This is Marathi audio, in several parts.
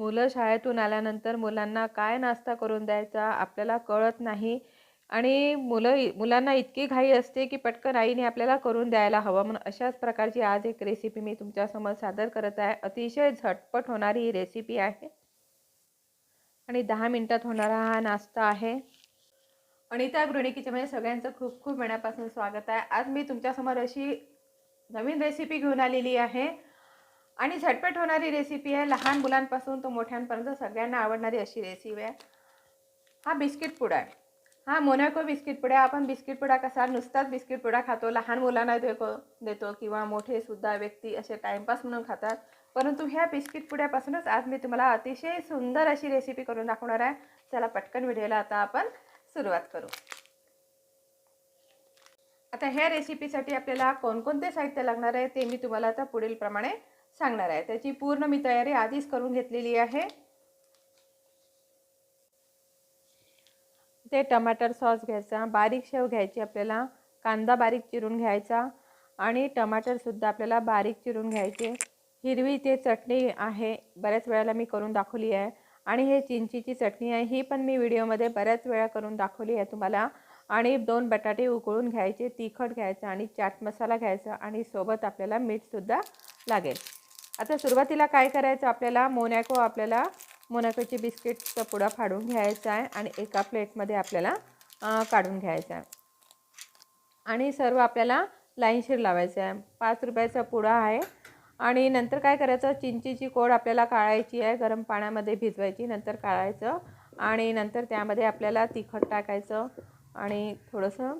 मुलं शाळेतून आल्यानंतर मुलांना काय नाश्ता करून द्यायचा आपल्याला कळत नाही. आणि मुलं मुलांना इतकी घाई असते की पटकन आईने आपल्याला करून द्यायला हवं म्हणून अशाच प्रकारची आज एक रेसिपी मी तुमच्यासमोर सादर करत आहे. अतिशय झटपट होणारी ही रेसिपी आहे. आणि दहा मिनटात होणारा हा नाश्ता आहे. आणि त्या गृहिणी किचनमध्ये म्हणजे सगळ्यांचं खूप खूप मनापासून स्वागत आहे. आज मी तुमच्यासमोर अशी नवीन रेसिपी घेऊन आलेली आहे. आणि झटपट होणारी रेसिपी आहे. लहान मुलांपासून तो मोठ्यांपर्यंत सगळ्यांना आवडणारी अशी रेसिपी आहे. हा बिस्किट पुडा आहे. हा मोनॅको बिस्किट पुडा आपण बिस्किट पुडा कसा नुसताच बिस्किट पुडा खातो. लहान मुलांना देतो देतो किंवा मोठेसुद्धा व्यक्ती असे टाईमपास म्हणून खातात. परंतु ह्या बिस्किट पुड्यापासूनच आज मी तुम्हाला अतिशय सुंदर अशी रेसिपी करून दाखवणार आहे. चला पटकन व्हिडिओला आता आपण सुरुवात करू. आता ह्या रेसिपीसाठी आपल्याला कोणकोणते साहित्य लागणार आहे ते मी तुम्हाला आता पुढील प्रमाणे सांगणार आहे. त्याची पूर्ण मी तयारी आधीच करून घेतलेली आहे. ते टमाटर सॉस घ्यायचा बारीक शेव घ्यायची आपल्याला कांदा बारीक चिरून घ्यायचा आणि टमाटरसुद्धा आपल्याला बारीक चिरून घ्यायचे. हिरवी ते चटणी आहे बऱ्याच वेळेला मी करून दाखवली आहे. आणि हे चिंचीची चटणी आहे ही पण मी व्हिडिओमध्ये बऱ्याच वेळा करून दाखवली आहे तुम्हाला. आणि दोन बटाटे उकळून घ्यायचे तिखट घ्यायचं आणि चाट मसाला घ्यायचा आणि सोबत आपल्याला मीठसुद्धा लागेल. आता सुरुवातीला काय करायचं? आपल्याला मोनॅको आपल्याला मोनॅकोची बिस्किटचा पुडा फाडून घ्यायचा आहे आणि एका प्लेटमध्ये आपल्याला काढून घ्यायचा आहे. आणि सर्व आपल्याला लाईनशीर लावायचं आहे. पाच रुपयाचा पुडा आहे. आणि नंतर काय करायचं? चिंचीची कोड आपल्याला काढायची आहे. गरम पाण्यामध्ये भिजवायची नंतर काढायचं आणि नंतर त्यामध्ये आपल्याला तिखट टाकायचं आणि थोडंसं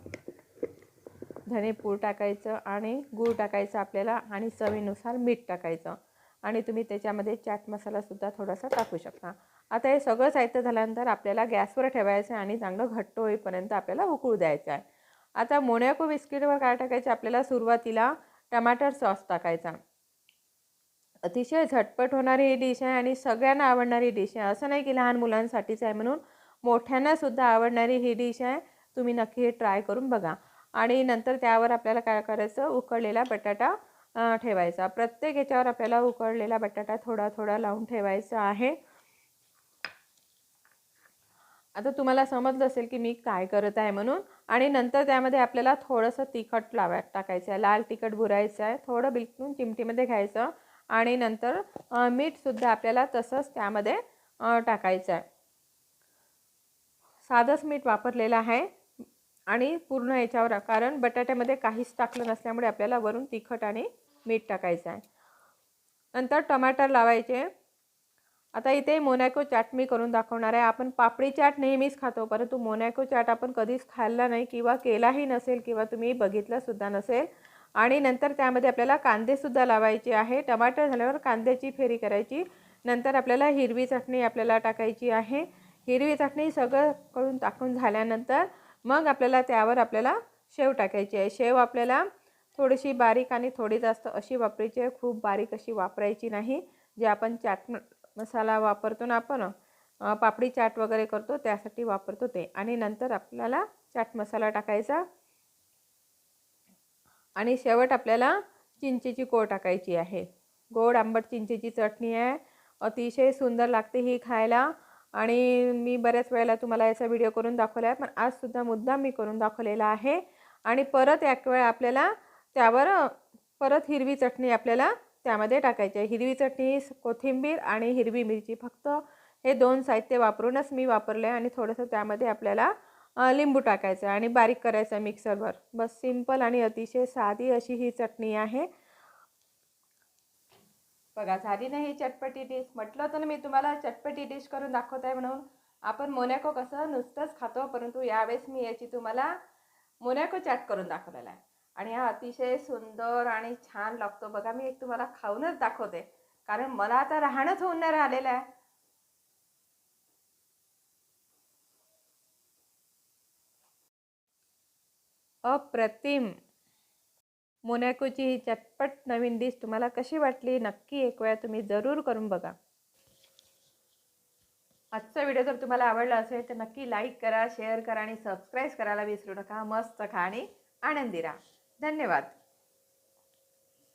धनेपूड टाकायचं आणि गूळ टाकायचं आपल्याला आणि चवीनुसार मीठ टाकायचं. आणि तुम्ही त्याच्यामध्ये चाट मसालासुद्धा थोडासा टाकू शकता. आता हे सगळं साहित्य झाल्यानंतर आपल्याला गॅसवर ठेवायचं आहे आणि चांगलं घट्ट होईपर्यंत आपल्याला उकळू द्यायचं आहे. आता मोनॅको बिस्किटवर काय टाकायचं? आपल्याला सुरुवातीला टमाटर सॉस टाकायचा. अतिशय झटपट होणारी ही डिश आहे आणि सगळ्यांना आवडणारी डिश आहे. असं नाही की लहान मुलांसाठीच आहे म्हणून मोठ्यांनासुद्धा आवडणारी ही डिश आहे. तुम्ही नक्की हे ट्राय करून बघा. आणि नंतर त्यावर आपल्याला काय करायचं? उकळलेला बटाटा ठेवायचा. प्रत्येक याच्यावर आपल्याला उकळलेला बटाटा थोडा थोडा लावून ठेवायचा आहे. आता तुम्हाला समजलं असेल की मी काय करत आहे म्हणून. आणि नंतर त्यामध्ये आपल्याला थोडंसं तिखट लावा टाकायचं आहे. लाल तिखट भुरायचं आहे. थोडं बिलकुल चिमटीमध्ये घ्यायचं. आणि नंतर मीठसुद्धा आपल्याला तसंच त्यामध्ये टाकायचं आहे. साधंच मीठ वापरलेलं आहे. आणि पूर्ण याच्यावर कारण बटाट्यामध्ये काहीच टाकलं नसल्यामुळे आपल्याला वरून तिखट आणि मीठ टाकायचं आहे. नंतर टमाटर लावायचे. आता इथे मोनॅको चाट मी करून दाखवणार आहे. आपण पापडी चाट नेहमीच खातो परंतु मोनॅको चाट आपण कधीच खाल्ला नाही किंवा केलाही नसेल किंवा तुम्ही बघितलंसुद्धा नसेल. आणि नंतर त्यामध्ये आपल्याला कांदेसुद्धा लावायचे आहे. टमाटर झाल्यावर कांद्याची फेरी करायची. नंतर आपल्याला हिरवी चटणी आपल्याला टाकायची आहे. हिरवी चटणी सगळं करून टाकून झाल्यानंतर मग आपल्याला त्यावर आपल्याला शेव टाकायची आहे. शेव आपल्याला थोडीशी बारीक आणि थोडी जास्त अशी वापरायची आहे. खूप बारीक अशी वापरायची नाही. जे आपण चाट मसाला वापरतो ना आपण पापडी चाट वगैरे करतो त्यासाठी वापरतो ते. आणि नंतर आपल्याला चाट मसाला टाकायचा. आणि शेवट आपल्याला चिंचेची कोळ टाकायची आहे. गोड आंबट चिंचेची चटणी आहे. अतिशय सुंदर लागते ही खायला. आणि मी बऱ्याच वेळेला तुम्हाला याचा व्हिडिओ करून दाखवला आहे पण आजसुद्धा मुद्दा मी करून दाखवलेला आहे. आणि परत एक वेळ आपल्याला त्यावर परत हिरवी चटणी आपल्याला त्यामध्ये टाकायची आहे. हिरवी चटणी कोथिंबीर आणि हिरवी मिरची. फक्त हे दोन साहित्य वापरूनच मी वापरले आणि थोडंसं त्यामध्ये आपल्याला लिंबू टाकायचं आणि बारीक करायचं मिक्सरवर बस सिंपल आणि अतिशय साधी अशी ही चटणी आहे. बघा झाली नाही ही चटपटी डिश म्हटलं होतं ना मी तुम्हाला चटपटी डिश करून दाखवत आहे म्हणून. आपण मोनॅको कसं नुसतंच खातो परंतु यावेळेस मी याची तुम्हाला मोनॅको चाट करून दाखवलेला आहे. आणि हा अतिशय सुंदर आणि छान लागतो. बघा मी एक तुम्हाला खाऊनच दाखवते. कारण मला आता राहणंच होऊन नाही राहिलेलं आहे. अप्रतिम. मोनॅकोची ही चटपट नवीन डिश तुम्हाला कशी वाटली? नक्की एक वेळा तुम्ही जरूर करून बघा. आजचा व्हिडिओ जर तुम्हाला आवडला असेल तर नक्की लाईक करा शेअर करा आणि सबस्क्राईब करायला विसरू नका. मस्त खा आणि आनंदी राहा. धन्यवाद.